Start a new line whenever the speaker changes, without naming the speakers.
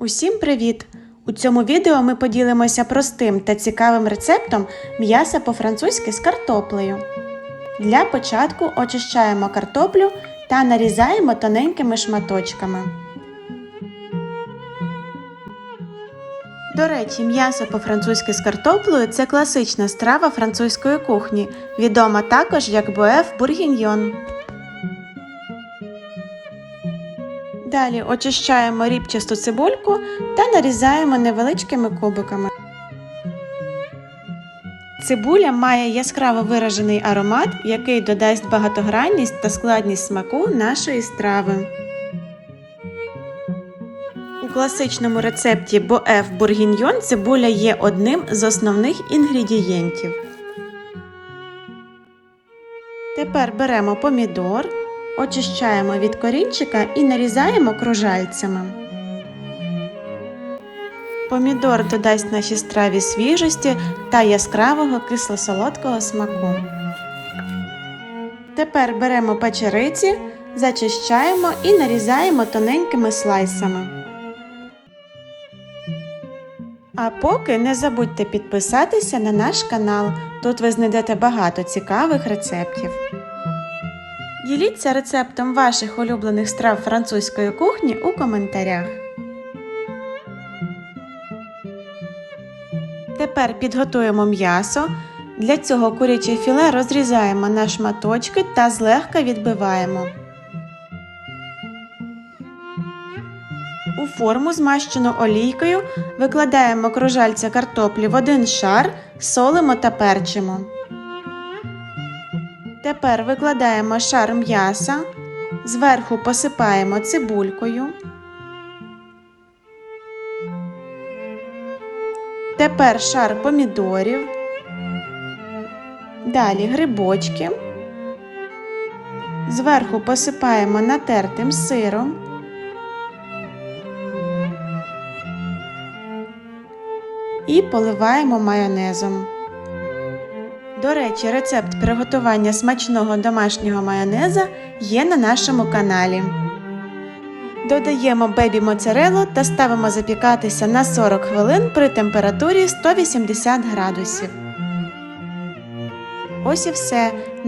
Усім привіт! У цьому відео ми поділимося простим та цікавим рецептом м'яса по-французьки з картоплею. Для початку очищаємо картоплю та нарізаємо тоненькими шматочками. До речі, м'ясо по-французьки з картоплею це класична страва французької кухні, відома також як боеф бургіньйон. Далі очищаємо рібчасту цибульку та нарізаємо невеличкими кубиками. Цибуля має яскраво виражений аромат, який додасть багатогранність та складність смаку нашої страви. У класичному рецепті боеф бургіньйон цибуля є одним з основних інгредієнтів. Тепер беремо помідор, очищаємо від корінчика і нарізаємо кружальцями. Помідор додасть нашій страві свіжості та яскравого кисло-солодкого смаку. Тепер беремо печериці, зачищаємо і нарізаємо тоненькими слайсами. А поки не забудьте підписатися на наш канал. Тут ви знайдете багато цікавих рецептів. Діліться рецептом ваших улюблених страв французької кухні у коментарях. Тепер підготуємо м'ясо. Для цього куряче філе розрізаємо на шматочки та злегка відбиваємо. У форму, змащену олійкою, викладаємо кружальця картоплі в один шар, солимо та перчимо. Тепер викладаємо шар м'яса, зверху посипаємо цибулькою. Тепер шар помідорів. Далі грибочки. Зверху посипаємо натертим сиром. І поливаємо майонезом. До речі, рецепт приготування смачного домашнього майонеза є на нашому каналі. Додаємо бебі моцарелу та ставимо запікатися на 40 хвилин при температурі 180 градусів. Ось і все.